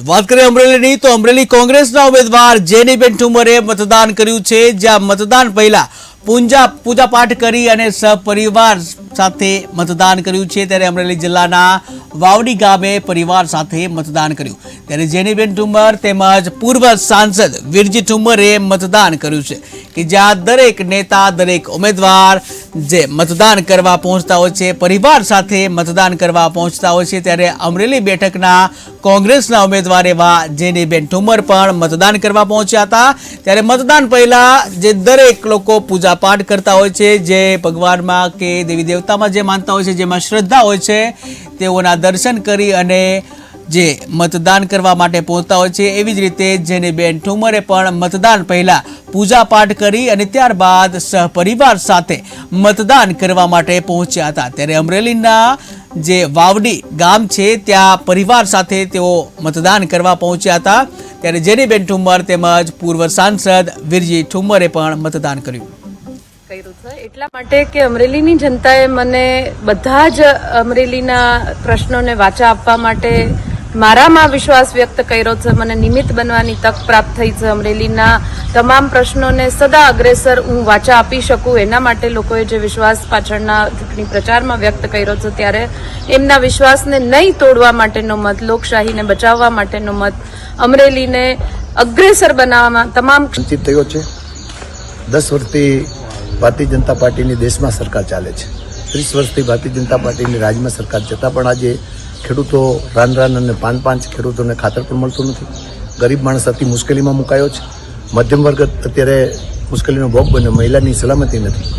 વાત કરીએ અમરેલીની, તો અમરેલી કોંગ્રેસના ઉમેદવાર જેનીબેન ઠુમરે મતદાન કર્યું છે, જ્યાં મતદાન પહેલા પૂંજા પૂજા પાઠ કરી અને સપરિવાર સાથે મતદાન કર્યું છે. ત્યારે અમરેલી જિલ્લાના વાવડી ગામે પરિવાર સાથે મતદાન કર્યું. ત્યારે જેનીબેન ઠુમર તેમજ પૂર્વ સાંસદ વીરજી ઠુમરે મતદાન કર્યું છે કે જ્યાં દરેક નેતા, દરેક ઉમેદવાર જે મતદાન કરવા પહોંચતા હોય છે, પરિવાર સાથે મતદાન કરવા પહોંચતા હોય છે, ત્યારે અમરેલી બેઠકના કોંગ્રેસના ઉમેદવાર એવા જેનીબેન ઠુમર પણ મતદાન કરવા પહોંચ્યા હતા. ત્યારે મતદાન પહેલાં જે દરેક લોકો પૂજાપાઠ કરતા હોય છે, જે ભગવાનમાં કે દેવી દેવતામાં જે માનતા હોય છે, જેમાં શ્રદ્ધા હોય છે, તેઓના દર્શન કરી અને જે મતદાન કરવા માટે પહોંચતા હોય છે, એવી જ રીતે જેનીબેન ઠુમરે પણ મતદાન પહેલા પૂજા પાઠ કરી અને ત્યારબાદ સહપરિવાર સાથે મતદાન કરવા માટે પહોંચ્યા હતા. ત્યારે અમરેલીના જે વાવડી ગામ છે, ત્યાં પરિવાર સાથે તેઓ મતદાન કરવા પહોંચ્યા હતા. ત્યારે જેનીબેન ઠુમર તેમજ પૂર્વ સાંસદ વીરજી ઠુમરે પણ મતદાન કર્યું. એટલા માટે કે અમરેલીની જનતાએ મને બધા જ અમરેલીના પ્રશ્નોને વાચા આપવા માટે મારામાં વિશ્વાસ વ્યક્ત કર્યો છે. મને નિમિત્ત બનવાની તક પ્રાપ્ત થઈ છે. અમરેલીના તમામ પ્રશ્નોને સદા અગ્રેસર હું વાચા આપી શકું. એના માટે લોકોએ જે વિશ્વાસ પાછળના ચૂંટણી પ્રચારમાં વ્યક્ત કર્યો છે ત્યારે એમના વિશ્વાસને નહીં તોડવા માટેનો મત, લોકશાહીને બચાવવા માટેનો મત, અમરેલીને અગ્રેસર બનાવવામાં તમામ વંચિત થયો છે. દસ વર્ષથી ભારતીય જનતા પાર્ટીની દેશમાં સરકાર ચાલે છે. ત્રીસ વર્ષથી ભારતીય જનતા પાર્ટીની રાજ્યમાં સરકાર જતાં પણ આજે ખેડૂતો રાન રાન અને પાન પાંચ ખેડૂતોને ખાતર પણ મળતું નથી. ગરીબ માણસ અતિ મુશ્કેલીમાં મુકાયો છે. મધ્યમ વર્ગ અત્યારે મુશ્કેલીનો ભોગ બન્યો. મહિલાની સલામતી નથી.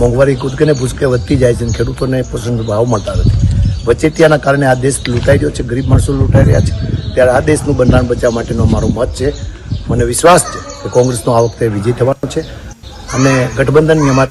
મોંઘવારી કૂદકીને ભૂસકે વધતી જાય છે અને ખેડૂતોને પોષણ ભાવ મળતા નથી. વચેટિયાના કારણે આ દેશ લૂંટાઈ રહ્યો છે. ગરીબ માણસો લૂંટાઈ રહ્યા છે. ત્યારે આ દેશનું બંધારણ બચાવવા માટેનો મારો મત છે. મને વિશ્વાસ છે કે કોંગ્રેસનો આ વખતે વિજય થવાનો છે. અને ગઠબંધનની અમારી